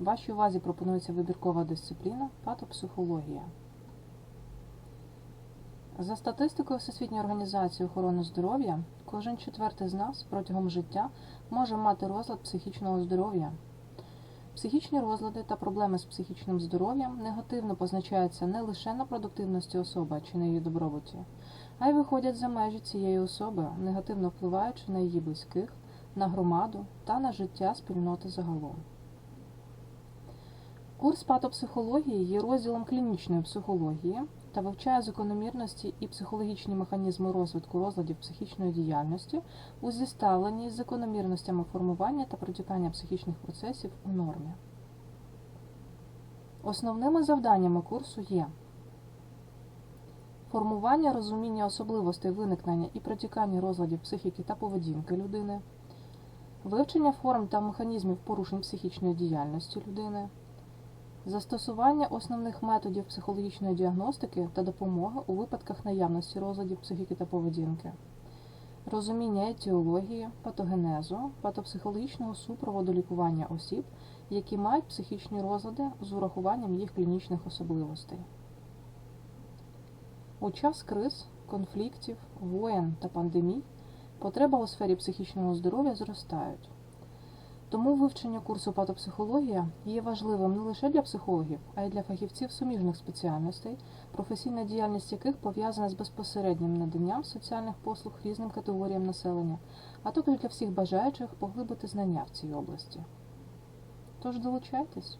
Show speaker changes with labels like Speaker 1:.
Speaker 1: Вашій увазі пропонується вибіркова дисципліна патопсихологія. За статистикою Всесвітньої організації охорони здоров'я, кожен четвертий з нас протягом життя може мати розлад психічного здоров'я. Психічні розлади та проблеми з психічним здоров'ям негативно позначаються не лише на продуктивності особи чи на її добробуті, а й виходять за межі цієї особи, негативно впливаючи на її близьких, на громаду та на життя спільноти загалом. Курс патопсихології є розділом клінічної психології та вивчає закономірності і психологічні механізми розвитку розладів психічної діяльності у зіставленні з закономірностями формування та протікання психічних процесів у нормі. Основними завданнями курсу є формування розуміння особливостей виникнення і протікання розладів психіки та поведінки людини, вивчення форм та механізмів порушень психічної діяльності людини, застосування основних методів психологічної діагностики та допомоги у випадках наявності розладів психіки та поведінки, розуміння етіології, патогенезу, патопсихологічного супроводу лікування осіб, які мають психічні розлади з урахуванням їх клінічних особливостей. У час криз, конфліктів, воєн та пандемій потреба у сфері психічного здоров'я зростають. Тому вивчення курсу патопсихологія є важливим не лише для психологів, а й для фахівців суміжних спеціальностей, професійна діяльність яких пов'язана з безпосереднім наданням соціальних послуг різним категоріям населення, а також для всіх бажаючих поглибити знання в цій області. Тож долучайтесь!